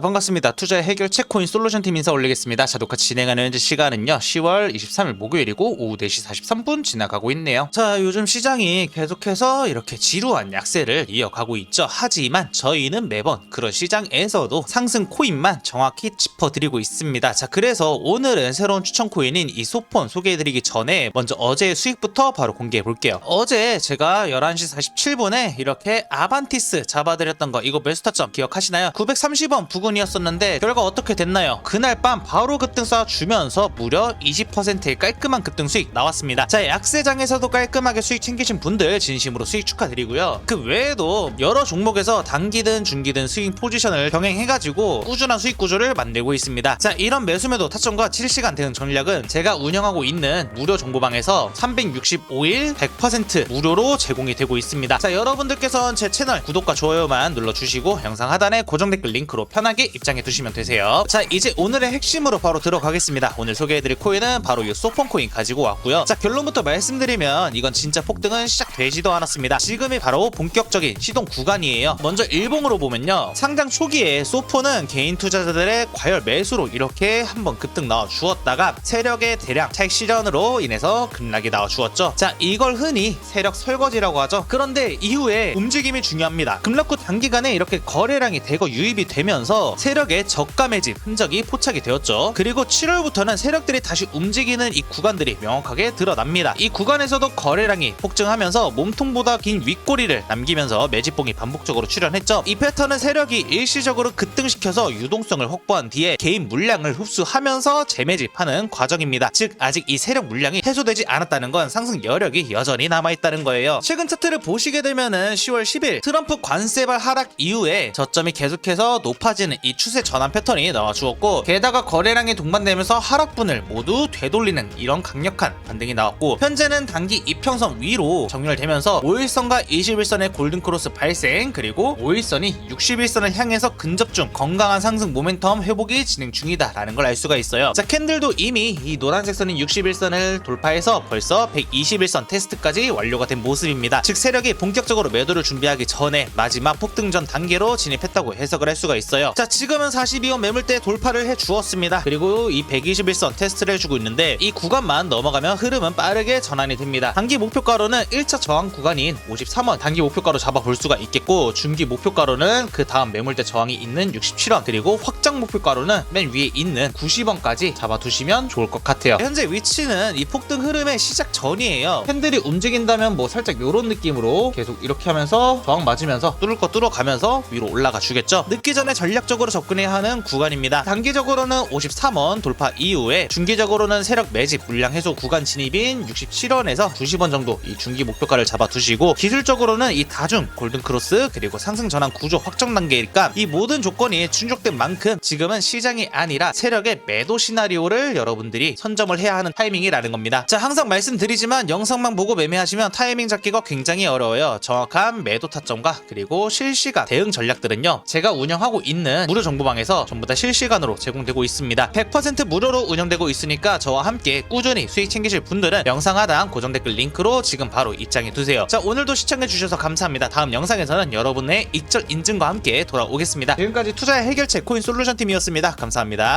반갑습니다. 투자의 해결책 코인 솔루션 팀 인사 올리겠습니다. 자, 녹화 진행하는 시간은요. 10월 23일 목요일이고 오후 4시 43분 지나가고 있네요. 자, 요즘 시장이 계속해서 이렇게 지루한 약세를 이어가고 있죠. 하지만 저희는 매번 그런 시장에서도 상승 코인만 정확히 짚어드리고 있습니다. 자, 그래서 오늘은 새로운 추천 코인인 이 소폰 소개해드리기 전에 먼저 어제의 수익부터 바로 공개해 볼게요. 어제 제가 11시 47분에 이렇게 아반티스 잡아드렸던 거 이거 매수타점 기억하시나요? 930원 부근 이었었는데 결과 어떻게 됐나요? 그날 밤 바로 급등 쏴주면서 무려 20%의 깔끔한 급등 수익 나왔습니다. 자 약세장에서도 깔끔하게 수익 챙기신 분들 진심으로 수익 축하드리고요. 그 외에도 여러 종목에서 단기든 중기든 수익 포지션을 병행해가지고 꾸준한 수익 구조를 만들고 있습니다. 자 이런 매수매도 타점과 7시간 대응 전략은 제가 운영하고 있는 무료 정보방에서 365일 100% 무료로 제공이 되고 있습니다. 자 여러분들께서는 제 채널 구독과 좋아요만 눌러주시고 영상 하단에 고정 댓글 링크로 편하게 입장해 두시면 되세요. 자 이제 오늘의 핵심으로 바로 들어가겠습니다. 오늘 소개해드릴 코인은 바로 이 소폰 코인 가지고 왔고요. 자 결론부터 말씀드리면 이건 진짜 폭등은 시작되지도 않았습니다. 지금이 바로 본격적인 시동 구간이에요. 먼저 일봉으로 보면요. 상장 초기에 소폰은 개인 투자자들의 과열 매수로 이렇게 한번 급등 나와 주었다가 세력의 대량 차익 실현으로 인해서 급락이 나와 주었죠. 자 이걸 흔히 세력 설거지라고 하죠. 그런데 이후에 움직임이 중요합니다. 급락 후 단기간에 이렇게 거래량이 대거 유입이 되면서 세력의 저가 매집 흔적이 포착이 되었죠. 그리고 7월부터는 세력들이 다시 움직이는 이 구간들이 명확하게 드러납니다. 이 구간에서도 거래량이 폭증하면서 몸통보다 긴 윗꼬리를 남기면서 매집봉이 반복적으로 출현했죠. 이 패턴은 세력이 일시적으로 급등시켜서 유동성을 확보한 뒤에 개인 물량을 흡수하면서 재매집하는 과정입니다. 즉 아직 이 세력 물량이 해소되지 않았다는 건 상승 여력이 여전히 남아있다는 거예요. 최근 차트를 보시게 되면은 10월 10일 트럼프 관세발 하락 이후에 저점이 계속해서 높아지는 이 추세 전환 패턴이 나와 주었고 게다가 거래량이 동반되면서 하락분을 모두 되돌리는 이런 강력한 반등이 나왔고 현재는 단기 이평선 위로 정렬되면서 5일선과 21선의 골든크로스 발생 그리고 5일선이 61선을 향해서 근접 중 건강한 상승 모멘텀 회복이 진행 중이다라는 걸 알 수가 있어요. 자 캔들도 이미 이 노란색 선인 61선을 돌파해서 벌써 121선 테스트까지 완료가 된 모습입니다. 즉 세력이 본격적으로 매도를 준비하기 전에 마지막 폭등전 단계로 진입했다고 해석을 할 수가 있어요. 자 지금은 42원 매물대 돌파를 해 주었습니다. 그리고 이 121선 테스트를 해주고 있는데 이 구간만 넘어가면 흐름은 빠르게 전환이 됩니다. 단기 목표가로는 1차 저항 구간인 53원 단기 목표가로 잡아볼 수가 있겠고 중기 목표가로는 그 다음 매물대 저항이 있는 67원 그리고 확장 목표가로는 맨 위에 있는 90원까지 잡아두시면 좋을 것 같아요. 현재 위치는 이 폭등 흐름의 시작 전이에요. 팬들이 움직인다면 뭐 살짝 요런 느낌으로 계속 이렇게 하면서 저항 맞으면서 뚫을 거 뚫어가면서 위로 올라가 주겠죠. 늦기 전에 전략적 으로 접근해야 하는 구간입니다. 단기적으로는 53원 돌파 이후에 중기적으로는 세력 매집 물량 해소 구간 진입인 67원에서 90원 정도 이 중기 목표가를 잡아두시고 기술적으로는 이 다중 골든 크로스 그리고 상승 전환 구조 확정 단계니까 이 모든 조건이 충족된 만큼 지금은 시장이 아니라 세력의 매도 시나리오를 여러분들이 선점을 해야 하는 타이밍이라는 겁니다. 자 항상 말씀드리지만 영상만 보고 매매하시면 타이밍 잡기가 굉장히 어려워요. 정확한 매도 타점과 그리고 실시간 대응 전략들은요 제가 운영하고 있는 무료 정보방에서 전부 다 실시간으로 제공되고 있습니다. 100% 무료로 운영되고 있으니까 저와 함께 꾸준히 수익 챙기실 분들은 영상 하단 고정 댓글 링크로 지금 바로 입장해 두세요. 자 오늘도 시청해 주셔서 감사합니다. 다음 영상에서는 여러분의 익절 인증과 함께 돌아오겠습니다. 지금까지 투자의 해결책 코인 솔루션 팀이었습니다. 감사합니다.